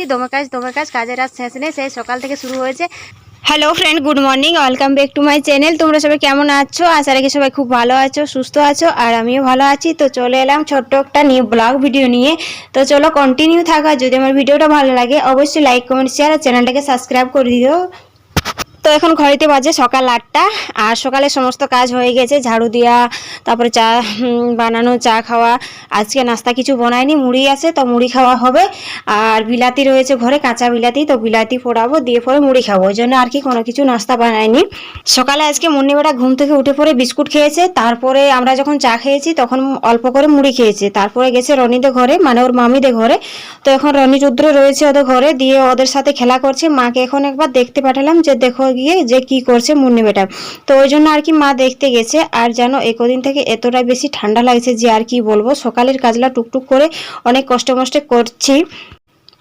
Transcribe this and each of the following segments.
করছি দমে কাজ কাজ কাজের আর শেষ নেই, সেই সকাল থেকে শুরু হয়েছে। Hello friend good morning welcome back to my channel তোমরা সবাই কেমন আছো? আশা রাখি সবাই খুব ভালো আছো, সুস্থ আছো, আর আমিও ভালো আছি। তো চলে এলাম ছোট্ট একটা নিয়ে ব্লগ ভিডিও নিয়ে। তো চলো কন্টিনিউ থাকা। যদি আমার ভিডিওটা ভালো লাগে, অবশ্যই লাইক কমেন্ট শেয়ার আর চ্যানেলটাকে সাবস্ক্রাইব করে দিও। তো এখন ঘড়িতে বাজে সকাল আটটা, আর সকালে সমস্ত কাজ হয়ে গেছে। ঝাড়ু দেওয়া তারপরে চা বানানো, চা খাওয়া। আজকে নাস্তা কিছু বানাইনি, মুড়ি আছে তো মুড়ি খাওয়া হবে। আর বিলাতি রয়েছে ঘরে, কাঁচা বিলাতি, তো বিলাতি ফোড়াবো, দিয়ে পরে মুড়ি খাব। ওই জন্য আর কি কোনো কিছু নাস্তা বানায়নি সকালে আজকে মুন্নিবেটা ঘুম থেকে উঠে পরে বিস্কুট খেয়েছে, তারপরে আমরা যখন চা খেয়েছি তখন অল্প করে মুড়ি খেয়েছে। তারপরে গেছে রনিদের ঘরে মানে ওর মামিদের ঘরে। তো এখন রনি রুদ্র রয়েছে ওদের ঘরে, দিয়ে ওদের সাথে খেলা করছে। মাকে এখন একবার দেখতে পাঠালাম যে দেখো গিয়ে যে কি করছে মুন্নি বেটা তো ওই জন্য আর কি মা দেখতে গেছে। আর জানো একদিন থেকে এতটাই বেশি ঠান্ডা লাগছে যে আর কি বলব সকালের কাজলা টুকটুক করে অনেক কষ্ট মষ্টে করছি।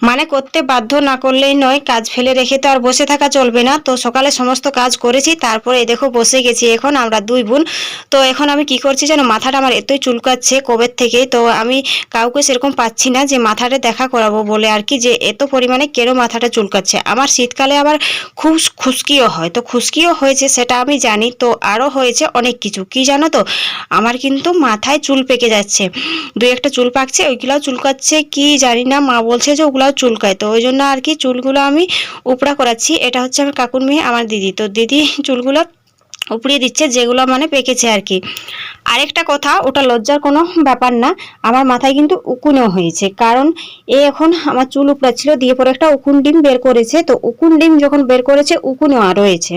মানে করতে বাধ্য না করলেই নয়, কাজ ফেলে রেখে তো আর বসে থাকা চলবে না। তো সকালে সমস্ত কাজ করেছি, তারপরে দেখো বসে গেছি এখন আমরা দুই বোন। তো এখন আমি কি করছি যেন মাথাটা আমার এতই চুলকাচ্ছে কবের থেকে তো আমি কাউকে সেরকম পাচ্ছি না যে মাথাটা দেখা করাবো বলে আর কি, যে এত পরিমাণে কেন মাথাটা চুলকাচ্ছে। আমার শীতকালে আবার খুব খুশকিও হয়। তো খুশকিও হয়েছে সেটা আমি জানি, তো আরও হয়েছে অনেক কিছু। কি জানো তো, আমার কিন্তু মাথায় চুল পেকে যাচ্ছে। দুই একটা চুল পাকছে, ওইগুলাও চুলকাচ্ছে, কি জানি না, মা বলছে যে ওগুলাও চুলকায়। তো ওই জন্য আর কি চুলগুলো আমি উপড়া করাচ্ছি। এটা হচ্ছে আমার কাকুর মেয়ে, আমার দিদি। তো দিদি চুলগুলো উপড়িয়ে দিচ্ছে, যেগুলো মানে পেকেছে আর কি। আরেকটা কথা, ওটা লজ্জার কোনো ব্যাপার না, আমার মাথায় কিন্তু উকুনও হয়েছে। কারণ এ এখন আমার চুল উপড়াচ্ছিল, দিয়ে পরে একটা উকুন ডিম বের করেছে। তো উকুন ডিম যখন বের করেছে, উকুনও রয়েছে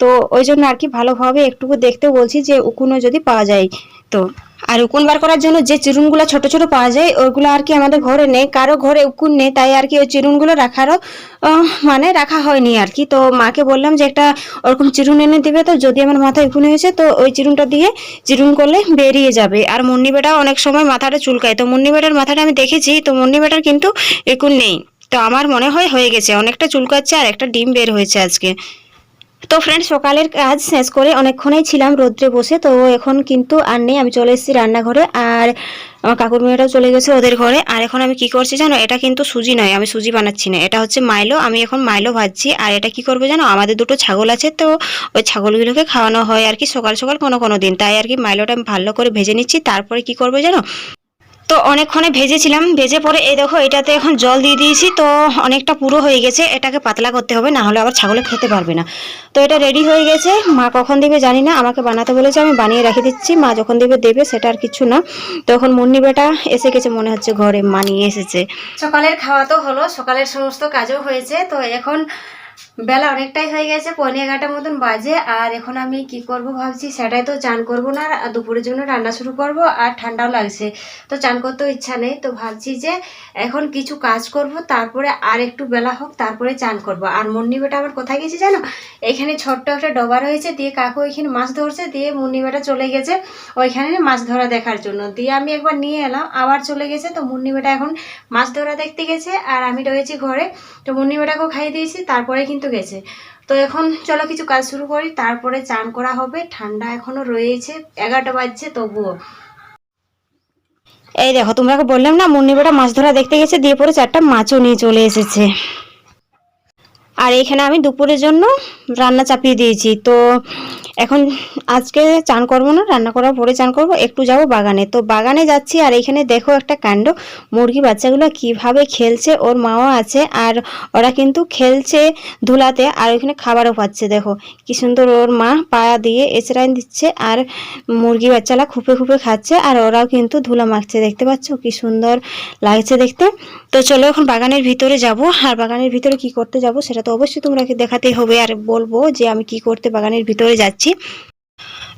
তো ওই জন্য আর কি ভালোভাবে একটুকু দেখতে বলছি যে, উকুনও যদি পাওয়া যায়। তো। আর উকুন বার করার জন্য যে চিরুনগুলো ছোট ছোট পাওয়া যায় ওইগুলো আর কি আমাদের ঘরে নেই, কারও ঘরে উকুন নেই, তাই আর কি ওই চিরুনগুলো রাখারও মানে রাখা হয়নি আর কি। তো মাকে বললাম যে একটা ওরকম চিরুন এনে দেবে তো, যদি আমার মাথায় উকুন হয়েছে তো ওই চিরুনটা দিয়ে চিরুন করলে বেরিয়ে যাবে। আর মুন্নি বেটা অনেক সময় মাথাটা চুলকায়। তো মুন্নি বেটার মাথাটা আমি দেখেছি, তো মুন্নি বেটার কিন্তু উকুন নেই। তো আমার মনে হয় হয়ে গেছে, অনেকটা চুলকাচ্ছে আর একটা ডিম বের হয়েছে আজকে। তো ফ্রেন্ড সকালের কাজ শেষ করে অনেকক্ষণই ছিলাম রোদ্রে বসে, তো এখন কিন্তু আর নেই। আমি চলে এসেছি রান্নাঘরে আর আমার কাকুর মেয়েটাও চলে গেছে ওদের ঘরে। আর এখন আমি কি করছি জানো, এটা কিন্তু সুজি নয়, আমি সুজি বানাচ্ছি না। এটা হচ্ছে মাইলো, আমি এখন মাইলো ভাজছি। আর এটা কি করব জানো, আমাদের দুটো ছাগল আছে, তো ওই ছাগলগুলোকে খাওয়ানো হয় আর কি সকাল সকাল কোনো কোনো দিন। তাই আর কি মাইলোটা আমি ভালো করে ভেজে নিচ্ছি। তারপরে কি করব জানো তো অনেকক্ষণে ভেজেছিলাম, ভেজে পরে এই দেখো এটাতে এখন জল দিয়ে দিয়েছি, তো অনেকটা পুরো হয়ে গেছে, এটাকে পাতলা করতে হবে না হলে আবার ছাগলে খেতে পারবে না। তো এটা রেডি হয়ে গেছে, মা কখন দেবে জানি না, আমাকে বানাতে বলেছে, আমি বানিয়ে রেখে দিচ্ছি, মা যখন দেবে দেবে, সেটা আর কিছু না। তখন মুন্নি বেটা এসে গেছে, মনে হচ্ছে ঘরে, মা নিয়ে এসেছে। সকালের খাওয়া তো হলো, সকালের সমস্ত কাজও হয়েছে, তো এখন বেলা অনেকটাই হয়ে গেছে, পৌনে এগারোটার মতন বাজে। আর এখন আমি কি করব ভাবছি, সেটাই তো চান করব না, আর দুপুরের জন্য রান্না শুরু করব, আর ঠান্ডাও লাগছে। তো চান করতেও ইচ্ছা নেই, তো ভাবছি যে এখন কিছু কাজ করব, তারপরে আর একটু বেলা হোক, তারপরে চান করব। আর মুন্নি বেটা আবার কোথায় গেছে জানো? এখানে ছোট্ট একটা ডবা রয়েছে, দিয়ে কাকু এখানে মাছ ধরছে, দিয়ে মুন্নি বেটা চলে গেছে ওইখানে মাছ ধরা দেখার জন্য। দিয়ে আমি একবার নিয়ে এলাম, আবার চলে গেছে, তো মুন্নি বেটা এখন মাছ ধরা দেখতে গেছে, আর আমি রয়েছি ঘরে। তো মুন্নি বেটাকেও খাইয়ে দিয়েছি, তারপরে কিন্তু গেছে। তো এখন চলো কিছু কাজ শুরু করি, তারপরে চান করা হবে। ঠান্ডা এখনও রয়েছে, এগারোটা বাজছে, তবুও। এই দেখো তোমরা বললাম না, মুন্নি বেটা মাছ ধরা দেখতে গেছে, দিয়ে পরে চারটা মাছও নিয়ে চলে এসেছে। আর এইখানে আমি দুপুরের জন্য রান্না চাপিয়ে দিয়েছি। তো এখন আজকে চান করব না, রান্না করার পরে চান করব। একটু যাব বাগানে। তো বাগানে যাচ্ছি আর এইখানে দেখো একটা কাণ্ড। মুরগি বাচ্চাগুলো কীভাবে খেলছে, ওর মাও আছে আর ওরা কিন্তু খেলছে ধুলাতে আর ওইখানে খাবারও পাচ্ছে। দেখো কি সুন্দর ওর মা পায়া দিয়ে এসরাইন দিচ্ছে আর মুরগি বাচ্চারা খুপে খুপে খাচ্ছে আর ওরাও কিন্তু ধুলা মাখছে। দেখতে পাচ্ছ কি সুন্দর লাগছে দেখতে। তো চলো এখন বাগানের ভিতরে যাব। আর বাগানের ভিতরে কি করতে যাব সেটা তো অবশ্যই তোমরা দেখাতেই হবে আর বলব যে আমি কি করতে বাগানের ভিতরে যাচ্ছি।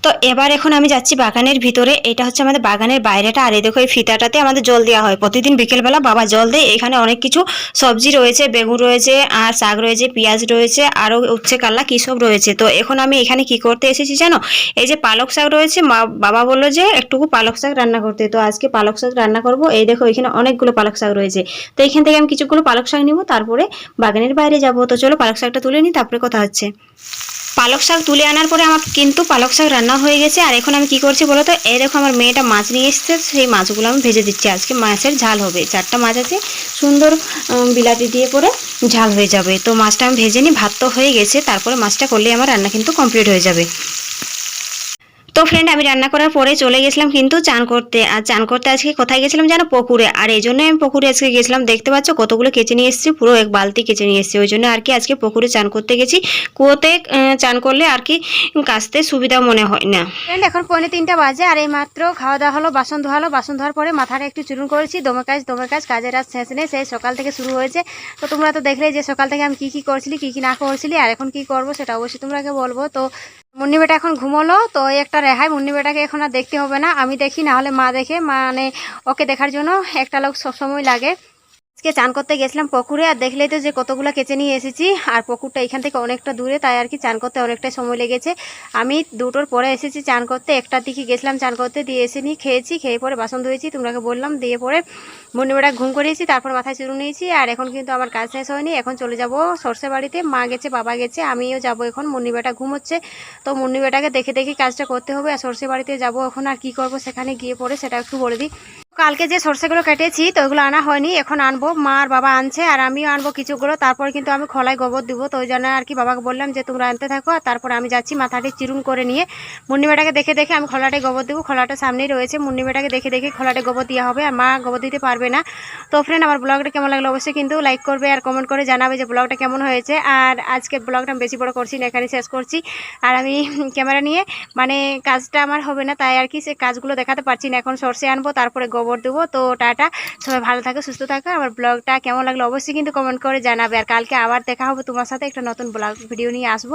তো এবার এখন আমি যাচ্ছি বাগানের ভিতরে। এটা হচ্ছে আমাদের বাগানের বাইরেটা। আর এই দেখো, এই ফিতাটাতে আমাদের জল দেওয়া হয়। প্রতিদিন বিকেলবেলা বাবা জল দেয়। এখানে অনেক কিছু সবজি রয়েছে, বেগুন রয়েছে, আর শাক রয়েছে, পেঁয়াজ রয়েছে, আরও উচ্ছে কাল্লা, কী সব রয়েছে। তো এখন আমি এখানে কি করতে এসেছি জানো? এই যে পালক শাক রয়েছে, মা- বাবা বলল যে একটুকু পালক শাক রান্না করতে। তো আজকে পালক শাক রান্না করব। এই দেখো, এখানে অনেকগুলো পালক শাক রয়েছে। তো এখান থেকে আমি কিছুগুলো পালক শাক নিব, তারপরে বাগানের বাইরে যাব। তো চলো পালক শাকটা তুলে নিই তারপরে কথা হচ্ছে। পালক শাক তুলে আনার পরে আমার কিন্তু পালক শাক রান্না হয়ে গেছে। আর এখন আমি কি করছি বলো তো? এই দেখো আমার মেয়েটা মাছ নিয়ে এসছে, সেই মাছগুলো আমি ভেজে দিচ্ছি। আজকে মাছের ঝাল হবে। চারটা মাছ আছে, সুন্দর বিলাতি দিয়ে পরে ঝাল হয়ে যাবে। তো মাছটা আমি ভেজে নিই, ভাত তো হয়ে গেছে। তারপরে মাছটা করলে আমার রান্না কিন্তু কমপ্লিট হয়ে যাবে। তো ফ্রেন্ড আমি রান্না করার পরে চলে গেছিলাম কিন্তু চান করতে। আর চান করতে আজকে কোথায় গেছিলাম জানো? পুকুরে। আর এই জন্য আমি পুকুরে আজকে গেছিলাম। দেখতে পাচ্ছ কতগুলো কেচে নিয়ে এসেছি, পুরো এক বালতি কেচে নিয়ে এসেছি। ওই জন্য আর কি আজকে পুকুরে চান করতে গেছি। কুয়োতে চান করলে আর কি কাচতে সুবিধা মনে হয় না। ফ্রেন্ড এখন পৌনে তিনটা বাজে আর এই মাত্র খাওয়া দাওয়া হলো, বাসন ধোয়া ধোয়ালো বাসন ধোয়ার পরে মাথাটা একটু চুরুন করেছি দমে কাজ দমে কাজ কাজের আর শেষ নেই, সেই সকাল থেকে শুরু হয়েছে। তো তোমরা তো দেখলে যে সকাল থেকে আমি কি কি করছিলি, কি কি না করছিলি, আর এখন কি করব সেটা অবশ্যই তোমরাকে বলব। তো মুন্নি বেটা এখন ঘুমোলো, তো একটা রেহাই মুন্নি বেটাকে এখন আর দেখতে হবে না। আমি দেখি, না হলে মা দেখে মানে ওকে দেখার জন্য একটা লোক সবসময় লাগে। আজকে চান করতে গেছিলাম পুকুরে, আর দেখলেই তো যে কতগুলো কেচে নিয়ে এসেছি। আর পুকুরটা এখান থেকে অনেকটা দূরে, তাই আর কি চান করতে অনেকটা সময় লেগেছে। আমি দুটোর পরে এসেছি চান করতে একটার দিকে গেছিলাম চান করতে, দিয়ে এসে নিয়ে খেয়েছি, খেয়ে পরে বাসন ধুয়েছি তোমরাকে বললাম, দিয়ে পরে মুন্নিবেটা ঘুম করিয়েছি, তারপর মাথায় চুরু নিয়েছি, আর এখন কিন্তু আমার কাজ শেষ হয়নি, এখন চলে যাব সর্ষে বাড়িতে, মা গেছে, বাবা গেছে, আমিও যাব এখন মুন্নিবেটা ঘুমোচ্ছে তো মুন্নিবেটাকে দেখে দেখে কাজটা করতে হবে, আর সর্ষে বাড়িতে যাব এখন, আর কি করব সেখানে গিয়ে পরে সেটা একটু বলে দিই। কালকে যে সর্ষেগুলো কেটেছি, তো ওইগুলো আনা হয়নি, এখন আনব। মা আর বাবা আনছে, আর আমিও আনব কিছুগুলো। তারপর কিন্তু আমি খোলায় গোবর দিব। তো ওই জন্য আর কি বাবাকে বললাম যে, তোমরা আনতে থাকো। আর তারপর আমি যাচ্ছি মাথাটি চিরুন করে নিয়ে। মুন্নিমেটাকে দেখে দেখে আমি খোলাটে গোবর দেবো। খোলাটা সামনেই রয়েছে। মুন্নিমেটাকে দেখে দেখে খোলাটে গোবর দেওয়া হবে। আর মা গোবর দিতে পারবে না। তো ফ্রেন্ড আমার ব্লগটা কেমন লাগল অবশ্যই কিন্তু লাইক করবে আর কমেন্ট করে জানাবে যে, ব্লগটা কেমন হয়েছে। আর আজকে ব্লগটা আমি বেশি বড় করছি না এখানে শেষ করছি। আর আমি ক্যামেরা নিয়ে মানে কাজটা আমার হবে না, তাই আর কি সে কাজগুলো দেখাতে পারছি না। এখন সর্ষে আনব, তারপরে গোবর দেবো। তো টাটা, সবাই ভালো থাকে, সুস্থ থাকে। আমার ব্লগটা কেমন লাগল অবশ্যই কিন্তু কমেন্ট করে জানাবে। আর কালকে আবার দেখা হবে তোমার সাথে একটা নতুন ব্লগ ভিডিও নিয়ে আসব।